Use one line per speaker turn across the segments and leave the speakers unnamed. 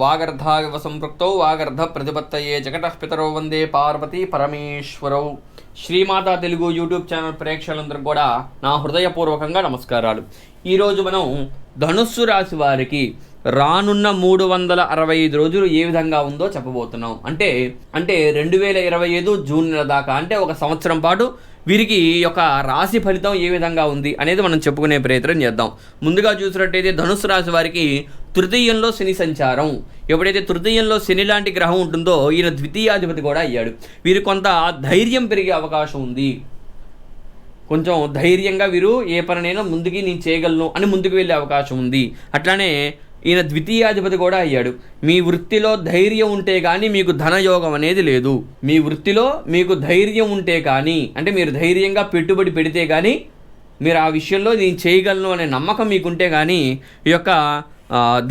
వాగర్ధావివ సంపృక్తౌ వాగర్ధ ప్రతిపత్తయే జగట పితరో వందే పార్వతీ పరమేశ్వరౌ. శ్రీమాతా తెలుగు యూట్యూబ్ ఛానల్ ప్రేక్షకులందరూ కూడా నా హృదయపూర్వకంగా నమస్కారాలు. ఈరోజు మనం ధనుస్సు రాశి వారికి రానున్న మూడు వందల అరవై ఐదు రోజులు ఏ విధంగా ఉందో చెప్పబోతున్నాం. అంటే అంటే రెండు వేల ఇరవై ఐదు జూన్ నెల దాకా అంటే ఒక సంవత్సరం పాటు వీరికి యొక్క రాశి ఫలితం ఏ విధంగా ఉంది అనేది మనం చెప్పుకునే ప్రయత్నం చేద్దాం. ముందుగా చూసినట్టయితే ధనుసు రాశి వారికి తృతీయంలో శని సంచారం. ఎప్పుడైతే తృతీయంలో శని లాంటి గ్రహం ఉంటుందో ఈయన ద్వితీయాధిపతి కూడా అయ్యాడు. వీరు కొంత ధైర్యం పెరిగే అవకాశం ఉంది. కొంచెం ధైర్యంగా వీరు ఏ పనినైనా ముందుకి నేను చేయగలను అని ముందుకు వెళ్ళే అవకాశం ఉంది. అట్లానే ఈయన ద్వితీయాధిపతి కూడా అయ్యాడు. మీ వృత్తిలో ధైర్యం ఉంటే కానీ మీకు ధనయోగం అనేది లేదు. మీ వృత్తిలో మీకు ధైర్యం ఉంటే కానీ అంటే మీరు ధైర్యంగా పెట్టుబడి పెడితే కానీ మీరు ఆ విషయంలో నేను చేయగలను అనే నమ్మకం మీకుంటే కానీ ఈ యొక్క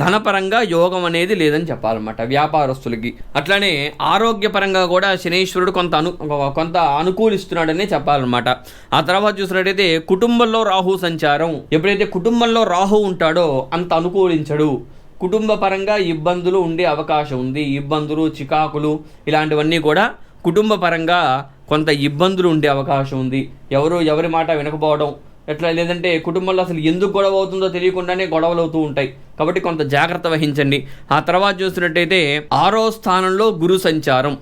ధనపరంగా యోగం అనేది లేదని చెప్పాలన్నమాట వ్యాపారస్తులకి. అట్లానే ఆరోగ్యపరంగా కూడా శనీశ్వరుడు కొంత అను కొంత అనుకూలిస్తున్నాడనే చెప్పాలన్నమాట. ఆ తర్వాత చూసినట్టయితే కుటుంబంలో రాహు సంచారం. ఎప్పుడైతే కుటుంబంలో రాహు ఉంటాడో అంత అనుకూలించడు. కుటుంబ పరంగా ఇబ్బందులు ఉండే అవకాశం ఉంది. ఇబ్బందులు చికాకులు ఇలాంటివన్నీ కూడా కుటుంబ పరంగా కొంత ఇబ్బందులు ఉండే అవకాశం ఉంది. ఎవరు ఎవరి మాట వినకపోవడం ఎట్లా లేదంటే కుటుంబంలో అసలు ఎందుకు గొడవ అవుతుందో తెలియకుండానే గొడవలు అవుతూ ఉంటాయి. కాబట్టి కొంత జాగ్రత్త వహించండి. ఆ తర్వాత చూసినట్టయితే ఆరో స్థానంలో గురు సంచారం.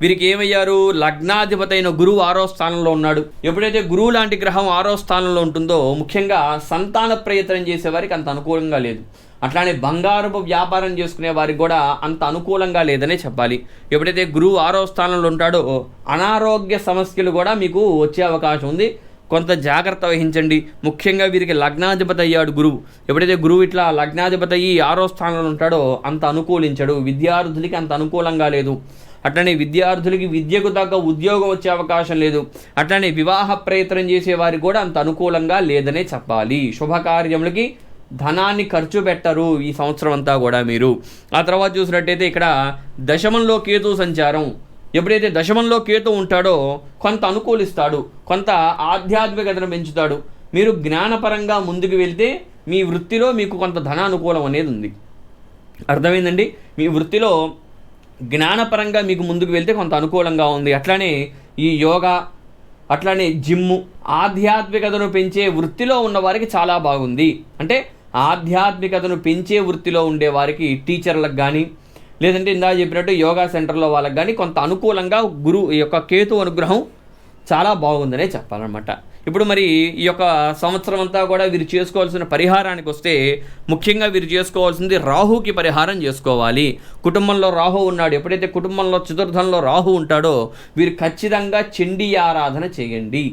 వీరికి ఏమయ్యారు? లగ్నాధిపతైన గురువు ఆరో స్థానంలో ఉన్నాడు. ఎప్పుడైతే గురువు లాంటి గ్రహం ఆరో స్థానంలో ఉంటుందో ముఖ్యంగా సంతాన ప్రయత్నం చేసేవారికి అంత అనుకూలంగా లేదు. అట్లానే బంగారపు వ్యాపారం చేసుకునే వారికి కూడా అంత అనుకూలంగా లేదనే చెప్పాలి. ఎప్పుడైతే గురువు ఆరో స్థానంలో ఉంటాడో అనారోగ్య సమస్యలు కూడా మీకు వచ్చే అవకాశం ఉంది. కొంత జాగ్రత్త వహించండి. ముఖ్యంగా వీరికి లగ్నాధిపతి అయ్యాడు గురువు. ఎప్పుడైతే గురువు ఇట్లా లగ్నాధిపతి అయ్యి ఆరో స్థానంలో ఉంటాడో అంత అనుకూలించడు. విద్యార్థులకి అంత అనుకూలంగా లేదు. అట్లనే విద్యార్థులకి విద్యకు తగ్గ ఉద్యోగం వచ్చే అవకాశం లేదు. అట్లనే వివాహ ప్రయత్నం చేసేవారికి కూడా అంత అనుకూలంగా లేదనే చెప్పాలి. శుభకార్యములకి ధనాన్ని ఖర్చు పెట్టరు ఈ సంవత్సరం అంతా కూడా మీరు. ఆ తర్వాత చూసినట్టయితే ఇక్కడ దశమంలో కేతు సంచారం. ఎప్పుడైతే దశమంలో కేతు ఉంటాడో కొంత అనుకూలిస్తాడు కొంత ఆధ్యాత్మికతను పెంచుతాడు. మీరు జ్ఞానపరంగా ముందుకు వెళ్తే మీ వృత్తిలో మీకు కొంత ధనానుకూలం అనేది ఉంది. అర్థమైందండి? మీ వృత్తిలో జ్ఞానపరంగా మీకు ముందుకు వెళ్తే కొంత అనుకూలంగా ఉంది. అట్లానే ఈ యోగా అట్లానే జిమ్ము ఆధ్యాత్మికతను పెంచే వృత్తిలో ఉన్నవారికి చాలా బాగుంది. అంటే ఆధ్యాత్మికతను పెంచే వృత్తిలో ఉండే వారికి టీచర్లకు కానీ లేదంటే ఇందా చెప్పినట్టు యోగా సెంటర్లో వాళ్ళకి కానీ కొంత అనుకూలంగా గురు ఈ యొక్క కేతు అనుగ్రహం చాలా బాగుందనే చెప్పాలన్నమాట. ఇప్పుడు మరి ఈ యొక్క సంవత్సరం అంతా కూడా వీరు చేసుకోవాల్సిన పరిహారానికి వస్తే ముఖ్యంగా వీరు చేసుకోవాల్సింది రాహుకి పరిహారం చేసుకోవాలి. కుటుంబంలో రాహు ఉన్నాడు. ఎప్పుడైతే కుటుంబంలో చతుర్థంలో రాహు ఉంటాడో వీరు ఖచ్చితంగా చండీ ఆరాధన చేయండి.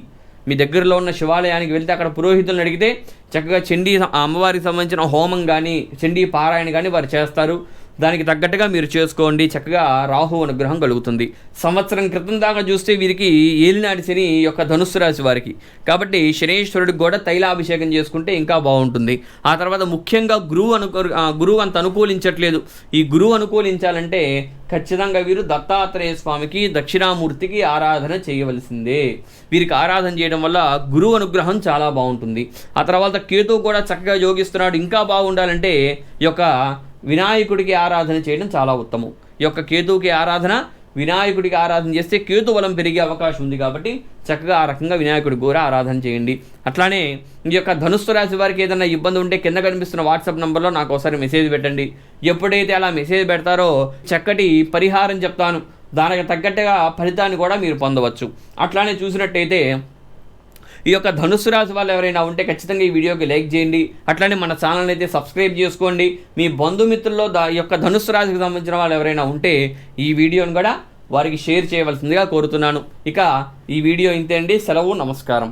మీ దగ్గరలో ఉన్న శివాలయానికి వెళ్తే అక్కడ పురోహితులను అడిగితే చక్కగా చండీ అమ్మవారికి సంబంధించిన హోమం కానీ చండీ పారాయణ కానీ వారు చేస్తారు. దానికి తగ్గట్టుగా మీరు చేసుకోండి. చక్కగా రాహు అనుగ్రహం కలుగుతుంది. సంవత్సరం క్రితం దాకా చూస్తే వీరికి ఏలినాటి శని యొక్క ధనుస్సు రాశి వారికి. కాబట్టి శనీశ్వరుడికి కూడా తైలాభిషేకం చేసుకుంటే ఇంకా బాగుంటుంది. ఆ తర్వాత ముఖ్యంగా గురువు అను గురువు అంత అనుకూలించట్లేదు. ఈ గురువు అనుకూలించాలంటే ఖచ్చితంగా వీరు దత్తాత్రేయ స్వామికి దక్షిణామూర్తికి ఆరాధన చేయవలసిందే. వీరికి ఆరాధన చేయడం వల్ల గురువు అనుగ్రహం చాలా బాగుంటుంది. ఆ తర్వాత కేతు కూడా చక్కగా యోగిస్తున్నాడు. ఇంకా బాగుండాలంటే ఈ యొక్క వినాయకుడికి ఆరాధన చేయడం చాలా ఉత్తమం. ఈ యొక్క కేతువుకి ఆరాధన వినాయకుడికి ఆరాధన చేస్తే కేతు బలం పెరిగే అవకాశం ఉంది కాబట్టి చక్కగా ఆ రకంగా వినాయకుడికి కూడా ఆరాధన చేయండి. అట్లానే ఈ యొక్క ధనుస్సు రాశి వారికి ఏదైనా ఇబ్బంది ఉంటే కింద కనిపిస్తున్న వాట్సాప్ నెంబర్లో నాకు ఒకసారి మెసేజ్ పెట్టండి. ఎప్పుడైతే అలా మెసేజ్ పెడతారో చక్కటి పరిహారం చెప్తాను. దానికి తగ్గట్టుగా ఫలితాన్ని కూడా మీరు పొందవచ్చు. అట్లానే చూసినట్టయితే ఈ యొక్క ధనుసు రాశి వాళ్ళు ఎవరైనా ఉంటే ఖచ్చితంగా ఈ వీడియోకి లైక్ చేయండి. అట్లానే మన ఛానల్ అయితే సబ్స్క్రైబ్ చేసుకోండి. మీ బంధుమిత్రుల్లో దా ఈ యొక్క ధనుసు రాశికి సంబంధించిన వాళ్ళు ఎవరైనా ఉంటే ఈ వీడియోని కూడా వారికి షేర్ చేయవలసిందిగా కోరుతున్నాను. ఇక ఈ వీడియో ఇంతే అండి. సెలవు నమస్కారం.